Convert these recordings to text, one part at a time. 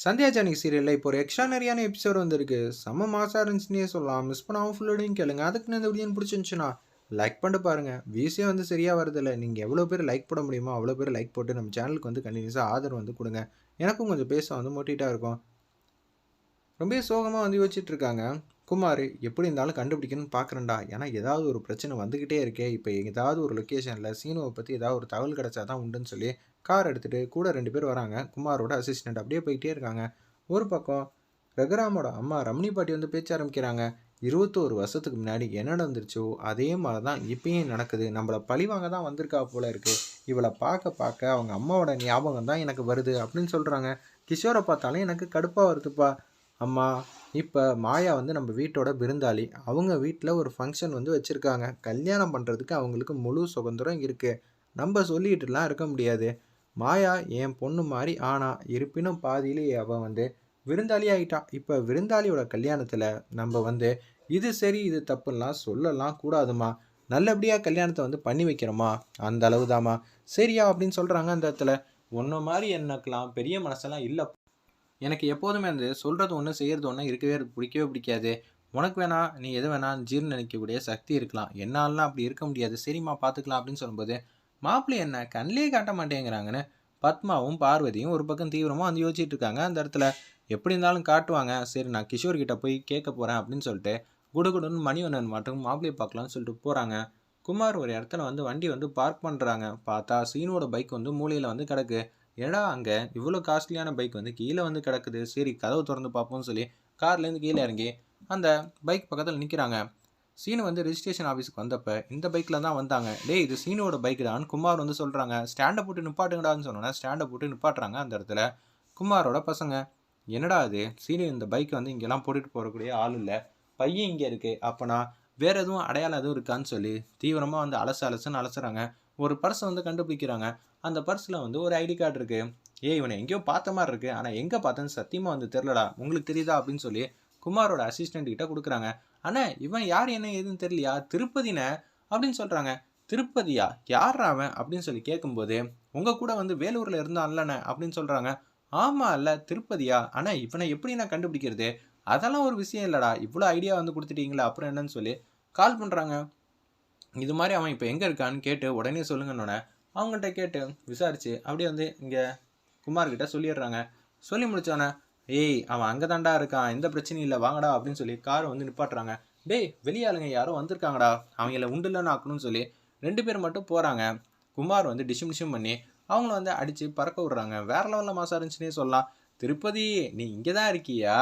சந்தியா ஜானகி சீரியலில் இப்போ ஒரு எக்ஸ்ட்ரானரியான எபிசோட் வந்திருக்கு. செம்ம மாசாக இருந்துச்சுன்னே சொல்லலாம். மிஸ் பண்ணாமல் ஃபுல்லோடையும் கேளுங்க. அதுக்கு இந்த வீடியோ பிடிச்சிருந்துச்சுன்னா லைக் பண்ணிட்டு பாருங்கள் வியூஸே வந்து சரியாக வரதில்லை. நீங்கள் எவ்வளோ பேர் லைக் போட முடியுமோ அவ்வளோ பேர் லைக் போட்டு நம்ம சேனலுக்கு வந்து கண்டினியூஸாக ஆதரவு வந்து கொடுங்க. எனக்கும் கொஞ்சம் பேச வந்து மோட்டிட்டாக இருக்கும். ரொம்ப சோகமாக வந்து யோசிச்சுட்டு இருக்காங்க. குமார் எப்படி இருந்தாலும் கண்டுபிடிக்கணும்னு பார்க்குறேன்டா ஏன்னா ஏதாவது ஒரு பிரச்சனை வந்துக்கிட்டே இருக்கே. இப்போ ஏதாவது ஒரு லொக்கேஷனில் சீனுவை பற்றி ஏதாவது ஒரு தகவல் கிடச்சா தான் உண்டுன்னு சொல்லி கார் எடுத்துகிட்டு கூட ரெண்டு பேர் வராங்க. குமாரோட அசிஸ்டண்ட் அப்படியே போயிட்டே இருக்காங்க. ஒரு பக்கம் ரகுராமோட அம்மா ரமணி பாட்டி வந்து பேச்ச ஆரம்பிக்கிறாங்க. இருபத்தோரு வருஷத்துக்கு முன்னாடி என்ன நடந்துருச்சோ அதே மாதிரி தான் இப்பயும் நடக்குது. நம்மளை பழிவாங்க தான் வந்திருக்கா போல இருக்கு. இவளை பார்க்க பார்க்க அவங்க அம்மாவோட ஞாபகம் தான் எனக்கு வருது அப்படின்னு சொல்கிறாங்க கிஷோரை பார்த்தாலும் எனக்கு கடுப்பாக வருதுப்பா. அம்மா இப்போ மாயா வந்து நம்ம வீட்டோட விருந்தாளி. அவங்க வீட்டில் ஒரு ஃபங்க்ஷன் வந்து வச்சுருக்காங்க. கல்யாணம் பண்ணுறதுக்கு அவங்களுக்கு முழு சுதந்திரம் இருக்குது நம்ம சொல்லிகிட்டுலாம் இருக்க முடியாது. மாயா என் பொண்ணு மாதிரி ஆனா இருப்பினும் பாதியிலேயே அவன் வந்து விருந்தாளி ஆகிட்டான் இப்போ விருந்தாளியோட கல்யாணத்தில் நம்ம வந்து இது சரி இது தப்புலாம் சொல்லலாம் கூடாதுமா? நல்லபடியாக கல்யாணத்தை வந்து பண்ணி வைக்கிறோமா அந்த அளவு தாம்மா சரியா அப்படின்னு சொல்கிறாங்க அந்த இடத்துல. ஒன்றை மாதிரி எனக்கெல்லாம் பெரிய மனசெல்லாம் இல்லை எனக்கு எப்போதுமே வந்து சொல்கிறது ஒன்று செய்கிறது ஒன்று இருக்கவே பிடிக்கவே பிடிக்காது. உனக்கு வேணா நீ எது வேணால் ஜீர்ண நினைக்கக்கூடிய சக்தி இருக்கலாம். என்னாலலாம் அப்படி இருக்க முடியாது. சரிம்மா பார்த்துக்கலாம் அப்படின்னு சொல்லும்போது மாப்பிள்ளை என்ன கண்ணிலே காட்ட மாட்டேங்கிறாங்கன்னு பத்மாவும் பார்வதியும் ஒரு பக்கம் தீவிரமாக வந்து யோசிச்சுட்டு இருக்காங்க. அந்த இடத்துல எப்படி இருந்தாலும் காட்டுவாங்க. சரி நான் கிஷோர்கிட்ட போய் கேட்க போகிறேன் அப்படின்னு சொல்லிட்டு குடுகுடுன்னு மணிவண்ணன் மட்டும் மாப்பிள்ளையை பார்க்கலாம்னு சொல்லிட்டு போகிறாங்க குமார் ஒரு இடத்துல வந்து வண்டி வந்து பார்க் பண்ணுறாங்க பார்த்தா சீனோட பைக் வந்து மூலையில் வந்து கிடக்கு. ஏடா அங்கே இவ்வளோ காஸ்ட்லியான பைக் வந்து கீழே வந்து கிடக்குது. சரி கதவு திறந்து பார்ப்போம்னு சொல்லி கார்லேருந்து கீழே இறங்கி அந்த பைக் பக்கத்தில் நிற்கிறாங்க சீனு வந்து ரிஜிஸ்ட்ரேஷன் ஆஃபீஸுக்கு வந்தப்போ இந்த பைக்கில் தான் வந்தாங்க. டேய் இது சீனோட பைக் தான் குமார் வந்து சொல்கிறாங்க ஸ்டாண்டை போட்டு நிப்பாட்டுங்கடான்னு சொன்னோன்னா ஸ்டாண்டை போட்டு நிப்பாட்டுறாங்க அந்த இடத்துல குமாரோட பசங்க. என்னடா அது சீனு இந்த பைக்கை வந்து இங்கெல்லாம் போட்டுட்டு போகக்கூடிய ஆள் இல்லை. பையன் இங்கே இருக்குது அப்போனா வேறு எதுவும் அடையாளம் எதுவும் இருக்கான்னு சொல்லி தீவிரமாக வந்து அலசு அலசுன்னு அலசுறாங்க. ஒரு பர்ஸை வந்து கண்டுபிடிக்கிறாங்க. அந்த பர்ஸில் வந்து ஒரு ஐடி கார்டு இருக்குது ஏ இவனை எங்கேயோ பார்த்த மாதிரி இருக்குது ஆனால் எங்கே பார்த்தேன்னு சத்தியமாக வந்து தெரிலடா உங்களுக்கு தெரியுதா அப்படின்னு சொல்லி குமாரோட அசிஸ்டண்ட் கிட்ட கொடுக்குறாங்க. அண்ணா இவன் யார் என்ன ஏதுன்னு தெரியலையா? திருப்பதின? அப்படின்னு சொல்கிறாங்க திருப்பதியா? யார் அவன்? அப்படின்னு சொல்லி கேட்கும்போது உங்கள் கூட வந்து வேலூரில் இருந்தான்லண்ணே அப்படின்னு சொல்கிறாங்க ஆமாம் இல்லை திருப்பதியா? ஆனால் இவனை எப்படி நான் கண்டுபிடிக்கிறது? அதெல்லாம் ஒரு விஷயம் இல்லைடா. இவ்வளோ ஐடியா வந்து கொடுத்துட்டீங்களா அப்புறம் என்னன்னு சொல்லி கால் பண்ணுறாங்க இது மாதிரி அவன் இப்போ எங்கே இருக்கான்னு கேட்டு உடனே சொல்லுங்கன்னொன்னே அவங்கள்ட்ட கேட்டு விசாரிச்சு அப்படியே வந்து இங்கே குமார்கிட்ட சொல்லிடுறாங்க. சொல்லி முடிச்சோன்னே ஏய் அவன் அங்கே தாண்டா இருக்கான். எந்த பிரச்சனையும் இல்லை. வாங்கடா அப்படின்னு சொல்லி காரை வந்து நிப்பாட்டுறாங்க. டேய் வெளியாளுங்க யாரோ வந்திருக்காங்கடா. அவங்கள உண்டுலன்னு ஆக்கணும்னு சொல்லி ரெண்டு பேர் மட்டும் போகிறாங்க குமார் வந்து டிஷும் டிஷும் பண்ணி அவங்கள வந்து அடித்து பறக்க விட்றாங்க. வேற லெவலில் மாசம் இருந்துச்சுன்னே சொல்லலாம். திருப்பதி நீ இங்கே தான் இருக்கியா?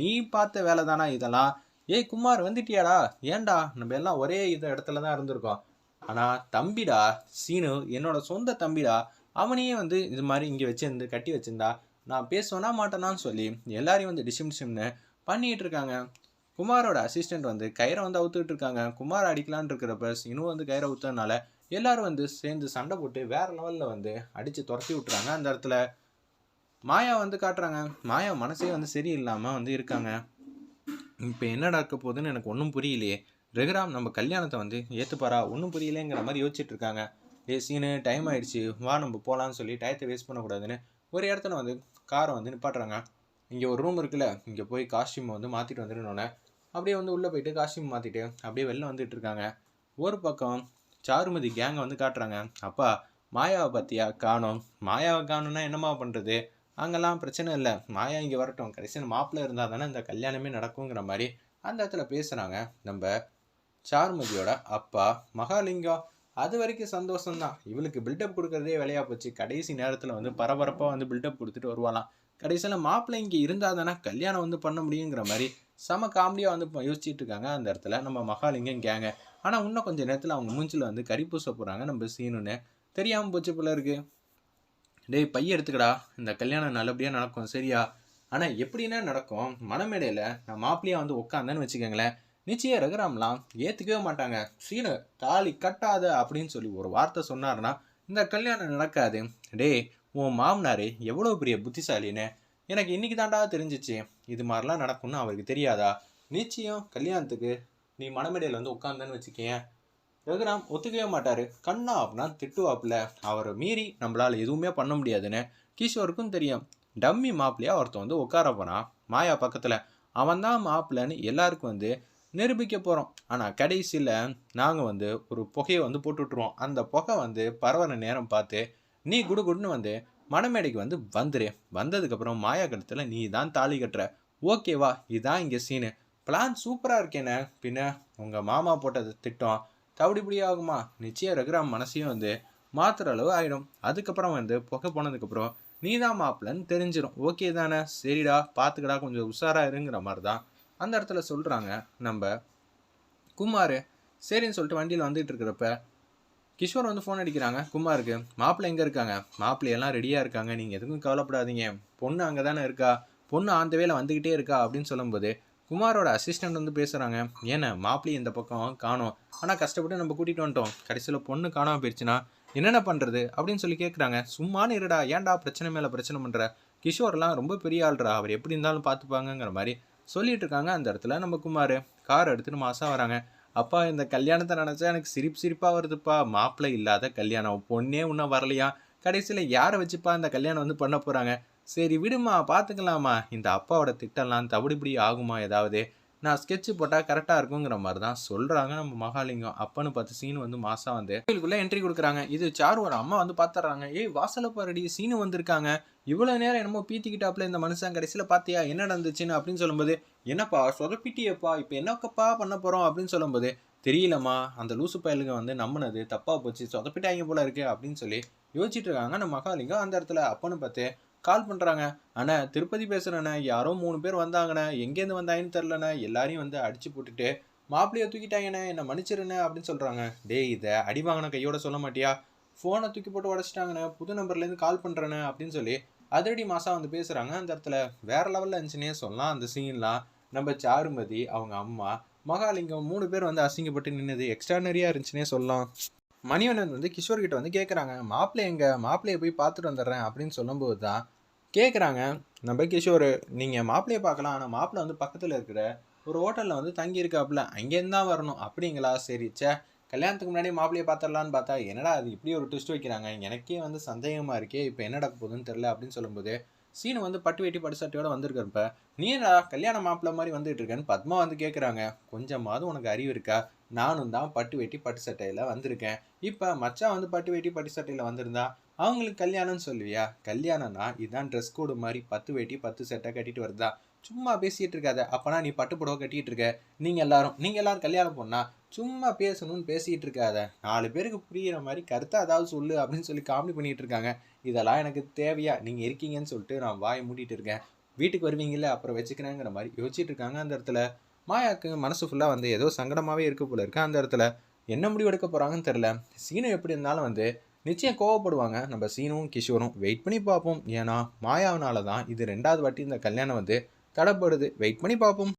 நீ பார்த்த வேலை தானா இதெல்லாம்? ஏய் குமார் வந்துட்டியாடா? ஏன்டா? நம்ம எல்லாம் ஒரே இது இடத்துல தான் இருந்திருக்கோம். ஆனால் தம்பிடா சீனு என்னோட சொந்த தம்பிடா அவனையே வந்து இது மாதிரி இங்கே வச்சிருந்து கட்டி வச்சிருந்தா நான் பேசுவேனா மாட்டேனான்னு சொல்லி எல்லாரையும் வந்து டிசிம் டிசிம்னு பண்ணிகிட்டு இருக்காங்க. குமாரோட அசிஸ்டண்ட் வந்து கயிறை வந்து அவுத்துக்கிட்டு இருக்காங்க. குமார் அடிக்கலான் இருக்கிறப்ப சீனும் வந்து கயிறை ஊத்துறதுனால எல்லாரும் வந்து சேர்ந்து சண்டை போட்டு வேற லெவலில் வந்து அடித்து துரத்தி விட்டுறாங்க அந்த இடத்துல. மாயா வந்து காட்டுறாங்க. மாயா மனசே வந்து சரியில்லாமல் வந்து இருக்காங்க. இப்போ என்ன நடக்க போகுதுன்னு எனக்கு ஒன்றும் புரியலையே. ரகுராம் நம்ம கல்யாணத்தை வந்து ஏற்றுப்பாரா ஒன்றும் புரியலேங்கிற மாதிரி யோசிச்சுட்டு இருக்காங்க ஏ சீனு டைம் ஆயிடுச்சு. வா நம்ம போகலான்னு சொல்லி டயத்தை வேஸ்ட் பண்ணக்கூடாதுன்னு ஒரு இடத்துல வந்து காரை வந்து நிப்பாட்டுறாங்க. இங்கே ஒரு ரூம் இருக்குல்ல. இங்கே போய் காஸ்டியூமை வந்து மாற்றிட்டு வந்துடணுன்னே அப்படியே வந்து உள்ளே போயிட்டு காஸ்டியூம் மாற்றிட்டு அப்படியே வெளில வந்துட்டு இருக்காங்க ஒரு பக்கம் சாருமதி கேங்கை வந்து காட்டுறாங்க. அப்பா மாயாவை பற்றியா காணும். மாயாவை காணும்னா என்னம்மா பண்ணுறது அங்கெல்லாம் பிரச்சனை இல்லை. மாயா இங்கே வரட்டும். கடைசியில் மாப்பிள்ளை இருந்தால் தானே இந்த கல்யாணமே நடக்குங்கிற மாதிரி அந்த இடத்துல பேசுகிறாங்க நம்ம சாருமதியோட அப்பா மகாலிங்கம். அது வரைக்கும் சந்தோஷம்தான். இவளுக்கு பில்டப் கொடுக்குறதே வேலையாக போச்சு. கடைசி நேரத்தில் வந்து பரபரப்பாக வந்து பில்டப் கொடுத்துட்டு வருவாளாம். கடைசியில் மாப்பிள்ளை இங்கே இருந்தால் தானே கல்யாணம் வந்து பண்ண முடியுங்கிற மாதிரி செம காமெடியாக வந்து இப்போ யோசிச்சுட்டு இருக்காங்க அந்த இடத்துல நம்ம மகாலிங்கம் கேங்க ஆனால் இன்னும் கொஞ்சம் நேரத்தில் அவங்க மூஞ்சில் வந்து கறி பூச போகிறாங்க நம்ம சீனுன்னு. தெரியாமல் போச்சு போல இருக்கு. டேய் பைய எடுத்துக்கடா. இந்த கல்யாணம் நல்லபடியாக நடக்கும். சரியா? ஆனால் எப்படின்னா நடக்கும். மனமேடையில் நான் மாப்பிள்ளையாக வந்து உட்காந்தேன்னு வச்சுக்கோங்களேன். நிச்சயம் ரகுராம்லாம் ஏற்றுக்கவே மாட்டாங்க. சீனு தாலி கட்டாத அப்படின்னு சொல்லி ஒரு வார்த்தை சொன்னார்னா இந்த கல்யாணம் நடக்காது. டேய் உன் மாமனார் எவ்வளோ பெரிய புத்திசாலின்னு எனக்கு இன்னைக்கு தாண்டா தெரிஞ்சிச்சு. இது மாதிரிலாம் நடக்கும்னு அவருக்கு தெரியாதா? நிச்சயம் கல்யாணத்துக்கு நீ மனமேடையில் வந்து உட்காந்தேன்னு வச்சுக்கேன். ரகுராம் ஒத்துக்கவே மாட்டார். கண்ணா அப்படின்னா திட்டுவாப்பில். அவரை மீறி நம்மளால் எதுவுமே பண்ண முடியாதுன்னு கிஷோருக்கும் தெரியும். டம்மி மாப்பிள்ளையாக ஒருத்தன் வந்து உட்கார போகிறான் மாயா பக்கத்தில். அவன் தான் மாப்பிள்ளைன்னு எல்லாருக்கும் வந்து நிரூபிக்க போகிறோம் ஆனால் கடைசியில் நாங்கள் வந்து ஒரு புகையை வந்து போட்டு விட்ருவோம் அந்த புகை வந்து பரவன நேரம் பார்த்து நீ குடு குடுன்னு வந்து மணமேடைக்கு வந்து வந்துரு. வந்ததுக்கப்புறம் மாயா கழுத்தில் நீ தான் தாலி கட்டுற. ஓகேவா இதுதான் இங்கே சீனு பிளான் சூப்பராக இருக்கேனே. பின்ன உங்கள் மாமா போட்டது திட்டம். தவிடிபடி ஆகுமா? நிச்சயம் ரகுராம் மனசையும் வந்து மாத்துற அளவு ஆகிடும் அதுக்கப்புறம் வந்து புகை போனதுக்கப்புறம் நீ தான் மாப்பிள்ளன்னு தெரிஞ்சிடும் ஓகே தானே. சரிடா பார்த்துக்கடா கொஞ்சம் உஷாராக இருங்கிற மாதிரி தான் அந்த இடத்துல சொல்கிறாங்க நம்ம குமார் சரின்னு சொல்லிட்டு வண்டியில் வந்துட்டு இருக்கிறப்ப கிஷோர் வந்து ஃபோன் அடிக்கிறாங்க குமாருக்கு மாப்பிள்ளை எங்கே இருக்காங்க? மாப்பிள்ளை எல்லாம் ரெடியாக இருக்காங்க. நீங்கள் எதுக்கும் கவலைப்படாதீங்க. பொண்ணு அங்கே தானே இருக்கா? பொண்ணு அந்த வேலை வந்துக்கிட்டே இருக்கா? அப்படின்னு சொல்லும்போது குமாரோட அசிஸ்டன்ட் வந்து பேசுகிறாங்க ஏன்னா மாப்பிள்ளை இந்த பக்கம் காணோம். ஆனால் கஷ்டப்பட்டு நம்ம கூட்டிகிட்டு வந்துட்டோம். கடைசியில் பொண்ணு காணாமல் போயிடுச்சுன்னா என்னென்ன பண்ணுறது அப்படின்னு சொல்லி கேட்குறாங்க சும்மானு இருடா. ஏன்டா பிரச்சனை மேலே பிரச்சனை பண்ணுற கிஷோர்லாம் ரொம்ப பெரிய ஆள்ரா. அவர் எப்படி இருந்தாலும் பார்த்துப்பாங்கங்கிற மாதிரி சொல்லிட்டு இருக்காங்க அந்த இடத்துல. நம்ம குமார் கார் எடுத்துட்டு மாதம் வராங்க. அப்பா இந்த கல்யாணத்தை நினச்சா எனக்கு சிரிப்பு சிரிப்பாக வருதுப்பா. மாப்பிள்ளை இல்லாத கல்யாணம். பொண்ணே இன்னும் வரலையா? கடைசியில் யாரை வச்சுப்பா இந்த கல்யாணம் வந்து பண்ண போகிறாங்க சரி விடுமா பார்த்துக்கலாமா இந்த அப்பாவோட திட்டம்லாம் தவிடுபடி ஆகுமா ஏதாவது? நான் ஸ்கெட்ச் போட்டால் கரெக்டாக இருக்குங்கிற மாதிரி தான் சொல்கிறாங்க நம்ம மகாலிங்கம். அப்பன்னு பார்த்து சீனு வந்து மாசா வந்து கோயிலுக்குள்ளே என்ட்ரி கொடுக்குறாங்க. இது சாருவோட அம்மா வந்து பார்த்துட்றாங்க ஏய் வாசலை பாருடி சீனு வந்திருக்காங்க. இவ்வளோ நேரம் என்னமோ பீத்திக்கிட்டாப்புல இந்த மனுஷன் கடைசியில் பார்த்தியா என்ன நடந்துச்சுன்னு? அப்படின்னு சொல்லும்போது என்னப்பா சொதப்பிட்டியப்பா. இப்போ என்னக்கப்பா பண்ண போகிறோம் அப்படின்னு சொல்லும்போது தெரியலம்மா. அந்த லூசு பயலுங்க வந்து நம்பினது. தப்பாக போச்சு. சொதப்பிட்டாங்க போல இருக்கு. அப்படின்னு சொல்லி யோசிச்சுட்டு இருக்காங்க நம்ம மகாலிங்கம் அந்த இடத்துல. அப்பன்னு பார்த்து கால் பண்ணுறாங்க அண்ணா திருப்பதி பேசுகிறேண்ணே யாரோ மூணு பேர் வந்தாங்கண்ணே. எங்கேருந்து வந்தாங்கன்னு தெரிலண்ணே எல்லாரையும் வந்து அடிச்சு போட்டுட்டு மாப்பிள்ளையை தூக்கிட்டாங்கண்ணே என்னை மன்னிச்சிருண்ணே அப்படின்னு சொல்கிறாங்க டேய் இதை அடி வாங்கின கையோட சொல்ல மாட்டியா? ஃபோனை தூக்கி போட்டு உடச்சிட்டாங்கண்ணே. புது நம்பர்லேருந்து கால் பண்ணுறேண்ணே அப்படின்னு சொல்லி அதிரடி மாசா வந்து பேசுகிறாங்க அந்த இடத்துல வேற லெவலில் இருந்துச்சுன்னே சொல்லலாம். அந்த சீன்லாம் நம்ம சாருமதி அவங்க அம்மா மகாலிங்கம் மூணு பேர் வந்து அசிங்கப்பட்டு நின்னது. எக்ஸ்ட்ரானரியாக இருந்துச்சுன்னே சொல்லலாம். மணிவண்ணன் வந்து கிஷோர்கிட்ட வந்து கேட்குறாங்க மாப்பிள்ளை எங்கள் மாப்பிள்ளையை போய் பார்த்துட்டு வந்துடுறேன் அப்படின்னு சொல்லும்போது தான் கேட்குறாங்க நம்ம கிஷோர் நீங்கள் மாப்பிள்ளையை பார்க்கலாம். ஆனால் மாப்பிள்ளை வந்து பக்கத்தில் இருக்கிற ஒரு ஹோட்டலில் வந்து தங்கியிருக்காப்புல. அங்கேருந்து தான் வரணும். அப்படிங்களா? சரி. சே கல்யாணத்துக்கு முன்னாடி மாப்பிள்ளையை பார்த்துடலான்னு பார்த்தா என்னடா அது இப்படி ஒரு ட்விஸ்ட் வைக்கிறாங்க? எனக்கே வந்து சந்தேகமாக இருக்கே. இப்போ என்ன நடக்க போகுதுன்னு தெரில அப்படின்னு சொல்லும்போது சீனு வந்து பட்டு வேட்டி பட்டு சட்டையோட வந்திருக்கிறப்ப நீ என்னடா கல்யாண மாப்பிள்ளை மாதிரி வந்துட்டு இருக்கேன்னு பத்மா வந்து கேட்குறாங்க கொஞ்சமாவது உனக்கு அறிவு இருக்கா? நானும் தான் பட்டு வேட்டி பட்டு சட்டையில் வந்திருக்கேன். இப்போ மச்சான் வந்து பட்டு வேட்டி பட்டு சட்டையில் வந்திருந்தா அவங்களுக்கு கல்யாணம்னு சொல்லுவியா? கல்யாணம்னா இதான் ட்ரெஸ் கோடு மாதிரி பத்து வேட்டி பத்து செட்டை கட்டிட்டு வருதா? சும்மா பேசிட்டு இருக்காத. அப்பனா நீ பட்டு புடவை கட்டிட்டு இருக்க. நீங்க எல்லாரும் நீங்க எல்லாரும் கல்யாணம் பண்ணா சும்மா பேசணும்னு பேசிட்டு இருக்காத. நாலு பேருக்கு புரியுற மாதிரி கருத்தை அதாவது சொல்லு அப்படின்னு சொல்லி காமெடி பண்ணிட்டு இருக்காங்க. இதெல்லாம் எனக்கு தேவையா? நீங்க இருக்கீங்கன்னு சொல்லிட்டு நான் வாய் மூடிட்டு இருக்கேன். வீட்டுக்கு வருவீங்கல்ல அப்புறம் வச்சுக்கிறேங்கிற மாதிரி யோசிச்சுட்டு இருக்காங்க அந்த இடத்துல. மாயாக்கு மனசு ஃபுல்லாக வந்து ஏதோ சங்கடமாகவே இருக்க போல இருக்கு அந்த இடத்துல. என்ன முடிவு எடுக்க போகிறாங்கன்னு தெரில சீனம் எப்படி இருந்தாலும் வந்து நிச்சயம் கோவப்படுவாங்க. நம்ம சீனும் கிஷோரும் வெயிட் பண்ணி பார்ப்போம். ஏன்னா மாயாவினால தான் இது ரெண்டாவது வாட்டி இந்த கல்யாணம் வந்து தடைப்படுது. வெயிட் பண்ணி பார்ப்போம்.